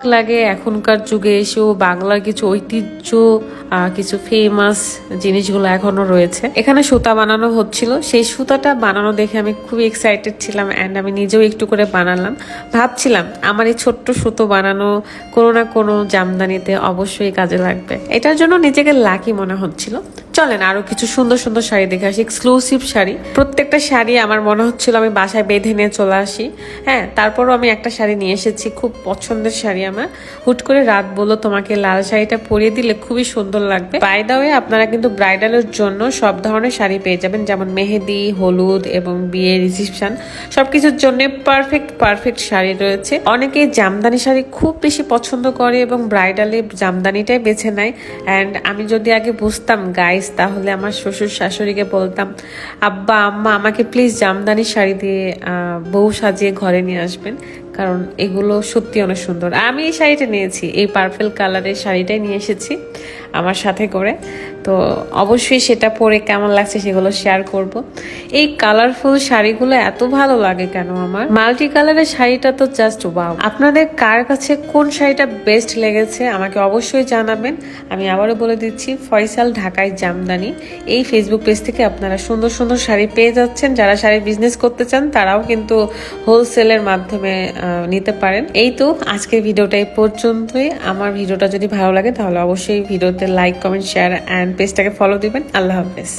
লাগে এখনকার যুগে এসেও বাংলার কিছু ঐতিহ্য কিছু ফেমাস জিনিসগুলো এখনও রয়েছে। এখানে সুতা বানানো হচ্ছিল। সেই সুতাটা বানানো দেখে আমি খুবই এক্সাইটেড ছিলাম অ্যান্ড আমি নিজেও একটু করে বানালাম। ভাবছিলাম, আমার এই ছোট্ট সুতো বানানো কোনো না কোনো জামদানিতে অবশ্যই কাজে লাগবে। এটার জন্য নিজেকে লাকি মনে হচ্ছিল। চলেন, আরও কিছু সুন্দর সুন্দর শাড়ি দেখে আসি এক্সক্লুসিভ শাড়ি। প্রত্যেকটা শাড়ি আমার মনে হচ্ছিল আমি বাসায় বেঁধে নিয়ে চলে আসি। হ্যাঁ তারপরও আমি একটা শাড়ি নিয়ে এসেছি, খুব পছন্দের শাড়ি আমার। হুট করে রাত বলল তোমাকে লাল শাড়িটা পরিয়ে দিলে খুবই সুন্দর লাগবে। বাই ওয়ে আপনারা কিন্তু ব্রাইডালের জন্য সব ধরনের শাড়ি পেয়ে যাবেন, যেমন মেহেদি, হলুদ এবং বিয়ে রিসিপশন সবকিছুর জন্য পারফেক্ট পারফেক্ট শাড়ি রয়েছে। অনেকেই জামদানি শাড়ি খুব বেশি পছন্দ করে এবং ব্রাইডালে জামদানিটাই বেছে নেয়। অ্যান্ড আমি যদি আগে বুঝতাম গাইস তাহলে আমার শ্বশুর শাশুড়িকে বলতাম, আব্বা, আম্মা, আমাকে প্লিজ জামদানি শাড়ি দিয়ে বউ সাজিয়ে ঘরে নিয়ে আসবেন, কারণ এগুলো সত্যি অনেক সুন্দর। আমি এই শাড়িটা নিয়েছি, এই পার্পেল কালারের শাড়িটাই নিয়ে এসেছি। আমার সাথে করে। তো অবশ্যই সেটা পরে কেমন লাগছে সেগুলো শেয়ার করব। এই কালারফুল শাড়িগুলো এত ভালো লাগে কেন আমার? মাল্টি কালারের শাড়িটা তো জাস্ট ওয়াও আপনাদের কার কাছে কোন শাড়িটা বেস্ট লেগেছে আমাকে অবশ্যই জানাবেন। আমি আবারও বলে দিচ্ছি, ফয়সাল ঢাকায় জামদানি। এই ফেসবুক পেজ থেকে আপনারা সুন্দর সুন্দর শাড়ি পেয়ে যাচ্ছেন। যারা শাড়ি বিজনেস করতে চান, তারাও কিন্তু হোলসেলের মাধ্যমে নিতে পারেন। এই তো আজকের ভিডিওটা এই পর্যন্তই। আমার ভিডিওটা যদি ভালো লাগে, তাহলে অবশ্যই ভিডিওতে লাইক কমেন্ট শেয়ার অ্যান্ড পেজটাকে ফলো দিবেন। আল্লাহ হাফেজ।